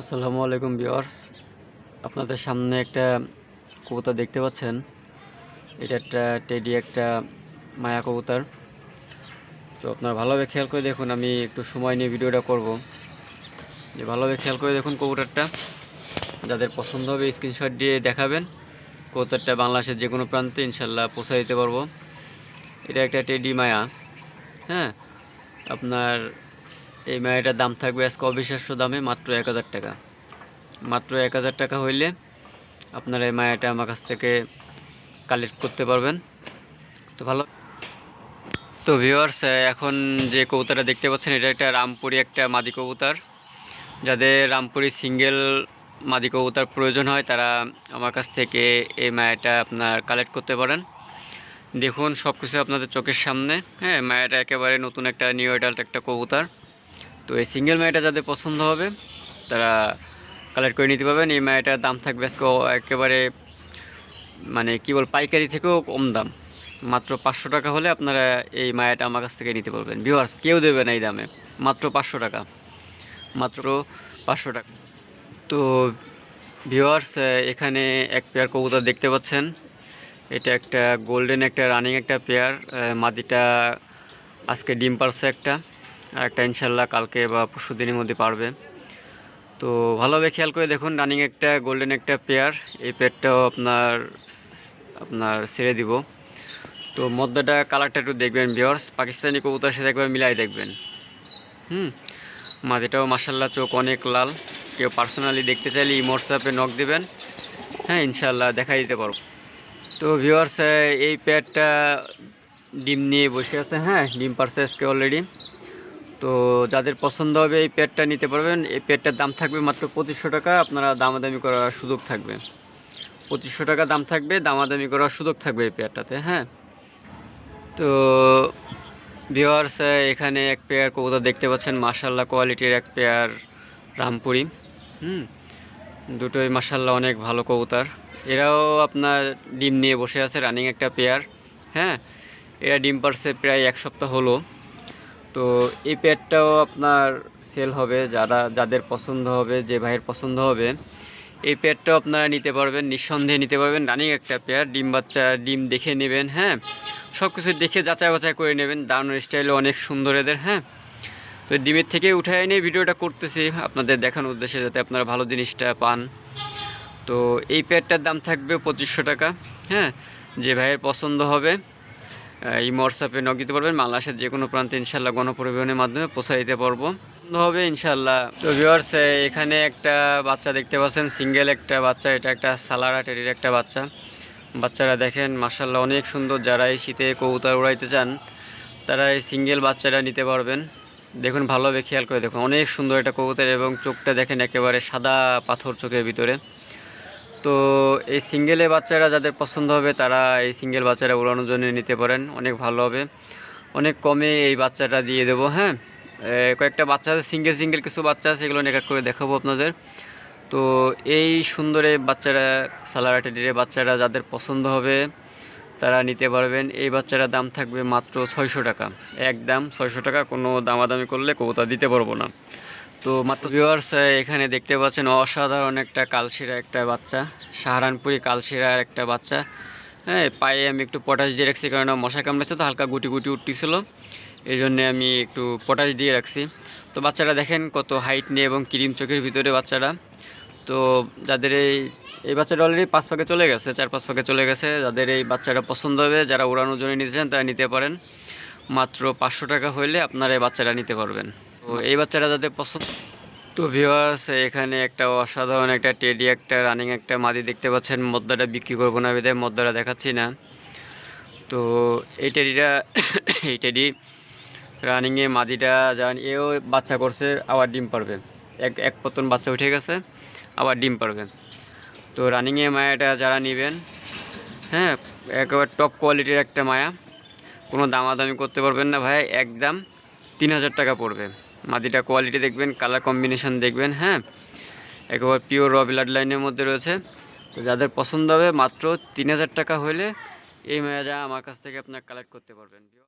আসসালামু আলাইকুম ভিউয়ার্স। আপনাদের সামনে একটা কবুতর দেখতে পাচ্ছেন। এটা একটা টেডি, একটা মায়া কবুতর। তো আপনারা ভালোভাবে খেয়াল করে দেখুন, আমি একটু সময় নিয়ে ভিডিওটা করব। যে ভালোভাবে খেয়াল করে দেখুন কবুতরটা। যাদের পছন্দ হবে স্ক্রিনশট দিয়ে দেখাবেন। কবুতরটা বাংলাদেশের যে কোনো প্রান্তে ইনশাল্লাহ পৌঁছে দিতে পারব। এটা একটা টেডি মায়া। হ্যাঁ আপনার এই মায়াটার দাম থাকবে আজকে অবিশ্বাস্য দামে মাত্র এক হাজার টাকা। মাত্র এক হাজার টাকা হইলে আপনারা এই মায়াটা আমার কাছ থেকে কালেক্ট করতে পারবেন। তো ভালো। তো ভিউয়ার্স এখন যে কবুতরটা দেখতে পাচ্ছেন, এটা একটা রামপুরি একটা মাদি কবুতর। যাদের রামপুরি সিঙ্গেল মাদি কবুতর প্রয়োজন হয়, তারা আমার কাছ থেকে এই মায়াটা আপনার কালেক্ট করতে পারেন। দেখুন সব কিছু আপনাদের চোখের সামনে। হ্যাঁ মায়াটা একেবারে নতুন একটা নিউ অ্যাডাল্ট একটা কবুতর। তো এই সিঙ্গেল মায়াটা যাদের পছন্দ হবে, তারা কালেক্ট করে নিতে পারবেন। এই মায়াটার দাম থাকবে আজকে একেবারে মানে কি বল, পাইকারি থেকেও কম দাম। মাত্র পাঁচশো টাকা হলে আপনারা এই মায়াটা আমার কাছ থেকে নিতে পারবেন। ভিউয়ার্স কেউ দেবে না এই দামে। মাত্র পাঁচশো টাকা। মাত্র পাঁচশো টাকা। তো ভিউয়ার্স এখানে এক পেয়ার কবুতর দেখতে পাচ্ছেন। এটা একটা গোল্ডেন একটা রানিং একটা পেয়ার মাদিটা আজকে ডিম পারছে একটা। আর একটা ইনশাল্লাহ কালকে বা পরশু দিনের মধ্যে পারবে। তো ভালোভাবে খেয়াল করে দেখুন রানিং একটা গোল্ডেন একটা পেয়ার এই পেয়ারটাও আপনার আপনার ছেড়ে দিব। তো মদ্দাটা কালারটা একটু দেখবেন ভিওর্স পাকিস্তানি কবুতার সাথে একবার মিলাই দেখবেন। হুম মাঝেটাও মাসাল্লাহ চোখ অনেক লাল। কেউ পার্সোনালি দেখতে চাইলে হোয়াটসঅ্যাপে নক দেবেন। হ্যাঁ ইনশাল্লাহ দেখা দিতে পারব। তো ভিওয়ার্স এই পেয়ারটা ডিম নিয়ে বসে আছে হ্যাঁ ডিম পারছে আজকে অলরেডি তো যাদের পছন্দ হবে এই পেয়ারটা নিতে পারবেন। এই পেয়ারটার দাম থাকবে মাত্র পঁচিশশো টাকা। আপনারা দামাদামি করার সুযোগ থাকবে। পঁচিশশো টাকা দাম থাকবে, দামাদামি করার সুযোগ থাকবে এই পেয়ারটাতে হ্যাঁ? তো ভিওয়ার্স এখানে এক পেয়ার কবুতর দেখতে পাচ্ছেন। মার্শাল্লাহ কোয়ালিটির এক পেয়ার রামপুরি। হুম? দুটোই মার্শাল্লাহ অনেক ভালো কবুতর। এরাও আপনার ডিম নিয়ে বসে আছে রানিং একটা পেয়ার হ্যাঁ? এরা ডিম পারছে প্রায় এক সপ্তাহ হলো। তো এই পেয়ারটাও আপনার সেল হবে, যারা, যাদের পছন্দ হবে, যে ভাইয়ের পছন্দ হবে, এই পেয়ারটাও আপনারা নিতে পারবেন, নিঃসন্দেহে নিতে পারবেন। রানিং একটা পেয়ার ডিম বাচ্চা, ডিম দেখে নেবেন হ্যাঁ? সব কিছু দেখে যাচাই বাছাই করে নেবেন। দাঁড়ানোর স্টাইলও অনেক সুন্দর এদের হ্যাঁ? তো ডিমের থেকে উঠে এনে ভিডিওটা করতেছি, আপনাদের দেখানোর উদ্দেশ্যে যাতে আপনারা ভালো জিনিসটা পান। তো এই পেয়ারটার দাম থাকবে পঁচিশশো টাকা হ্যাঁ? যে ভাইয়ের পছন্দ হবে এই হোয়াটসঅ্যাপে নক দিতে পারবেন। বাংলাদেশের যে কোনো প্রান্তে ইনশাল্লাহ গণপরিবহনের মাধ্যমে পৌঁছে দিতে পারব। হবে ইনশাল্লাহ তো ভিউয়ার্স এখানে একটা বাচ্চা দেখতে পাচ্ছেন। সিঙ্গেল একটা বাচ্চা। এটা একটা সালারা টেরির একটা বাচ্চা। বাচ্চারা দেখেন মার্শাল্লাহ অনেক সুন্দর। যারা এই শীতে কবুতর উড়াইতে চান, তারা এই সিঙ্গেল বাচ্চাটা নিতে পারবেন। দেখুন, ভালোভাবে খেয়াল করে দেখুন। অনেক সুন্দর একটা কবুতর এবং চোখটা দেখেন একেবারে সাদা পাথর চোখের ভিতরে। তো এই সিঙ্গেলে বাচ্চারা যাদের পছন্দ হবে, তারা এই সিঙ্গেল বাচ্চারা উড়ানোর জন্য নিতে পারেন। অনেক ভালো হবে। অনেক কমে এই বাচ্চাটা দিয়ে দেবো হ্যাঁ? কয়েকটা বাচ্চা আছে সিঙ্গেল সিঙ্গেল কিছু বাচ্চা আছে সেগুলো এক এক করে দেখাবো আপনাদের। তো এই সুন্দর বাচ্চারা সালারাটেডির বাচ্চারা যাদের পছন্দ হবে, তারা নিতে পারবেন। এই বাচ্চাটার দাম থাকবে মাত্র ছয়শো টাকা। একদম ছয়শো টাকা, কোনো দামাদামি করলে কবুতর দিতে পারব না। তো মাত্র ভিউয়ার্স এখানে দেখতে পাচ্ছেন অসাধারণ একটা কালশিরা একটা বাচ্চা। সাহারানপুরি কালশিরার একটা বাচ্চা। হ্যাঁ পায়ে আমি একটু পটাশ দিয়ে রাখছি কারণ মশা কামড়েছে তো হালকা গুটি গুটি উঠতেছিল। এই জন্যে আমি একটু পটাশ দিয়ে রাখছি। তো বাচ্চারা দেখেন কত হাইট নিয়ে এবং ক্রিম চোখের ভিতরে বাচ্চারা তো যাদের এই এই বাচ্চাটা অলরেডি পাঁচ পাকে চলে গেছে, চার পাঁচ পাকে চলে গেছে। যাদের এই বাচ্চাটা পছন্দ হবে, যারা উড়ানোর জন্য নিতে চান তারা নিতে পারেন। মাত্র পাঁচশো টাকা হইলে আপনারা এই বাচ্চাটা নিতে পারবেন। তো এই বাচ্চাটা যাদের পছন্দ তো ভিওয়ার্স এখানে একটা অসাধারণ একটা টেডি একটা রানিং একটা মাদি দেখতে পাচ্ছেন। মদ্দাটা বিক্রি করব না বিদায়, মদ্দাটা দেখাচ্ছি না। তো এই টেডিটা এই টেডি রানিংয়ে মাদিটা যান, এও বাচ্চা করছে, আবার ডিম পারবে। এক এক পতন বাচ্চা উঠে গেছে, আবার ডিম পারবে। তো রানিংয়ে মায়াটা যারা নেবেন হ্যাঁ একেবারে টপ কোয়ালিটির একটা মায়া। কোনো দামাদামি করতে পারবেন না ভাই, একদম তিন হাজার টাকা পড়বে। মাদিটা কোয়ালিটি দেখবেন কালার কম্বিনেশন দেখবেন হ্যাঁ? একেবারে পিওর র ব্লাড লাইনের মধ্যে রয়েছে। তো যাদের পছন্দ হবে, মাত্র তিন হাজার টাকা হলে এই মেয়েরা আমার কাছ থেকে আপনার কালেক্ট করতে পারবেন।